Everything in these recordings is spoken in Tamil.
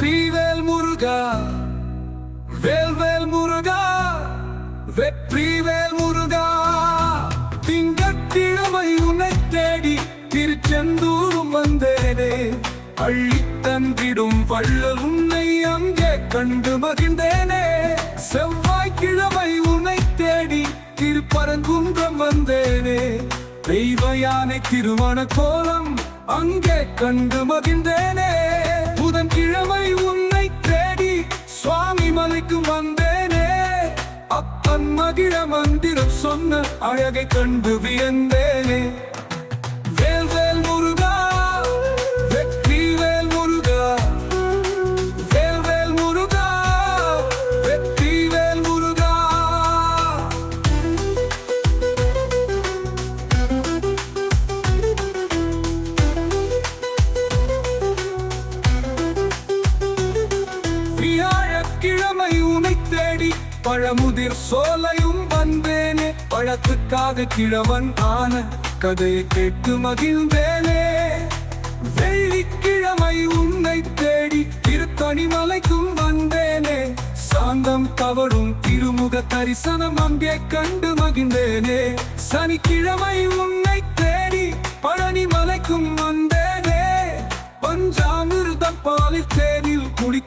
வெற்றிவேல் முருகா வேல்வேல் முருகா வெற்றிவேல் முருகா. திங்கட்கிழமை உன்னை தேடி திருச்செந்தூரும் வந்தேனே. அள்ளி தந்திடும் வள்ளல் உன்னை அங்கே கண்டு மகிழ்ந்தேனே. செவ்வாய்க்கிழமை உன்னை தேடி திருப்பரங்குன்றம் வந்தேனே. தெய்வ யானை திருமண கோலம் அங்கே கண்டு மகிழ்ந்தேனே. கிழமை உன்னை தேடி சுவாமி மலைக்கு வந்தேனே. அப்பன் மகிழ மந்திரம் சொன்ன அழகை கண்டு வியந்தேனே. வியாழக்கிழமை உனை தேடி பழமுதிர் சோலையும் வந்தேனே. பழத்துக்காக கிழவன் ஆன கதையை கேட்டு மகிழ்ந்தேனே. வெள்ளிக்கிழமை உன்னை தேடி திருத்தணிமலைக்கும் வந்தேனே. சாந்தம் தவறும் திருமுக தரிசனம் அங்கே கண்டு மகிழ்ந்தேனே. சனிக்கிழமை உன்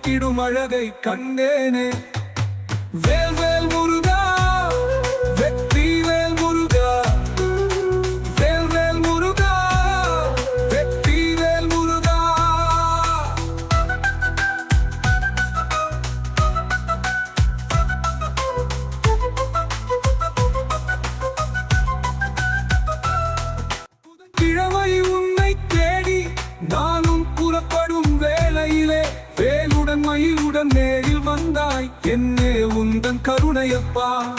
தேனில் அழகை கண்டேனே. வேல் வேல் முருகா வெற்றி வேல் முருகா. வேல் வேல் முருகா வெற்றி வேல் முருகா. கிழமை உன்னை தேடி நானும் புறப்படும் வேளையிலே வேலை மயிலுடன் நேரில் வந்தாய். என்னே உந்தன் கருணையப்பா.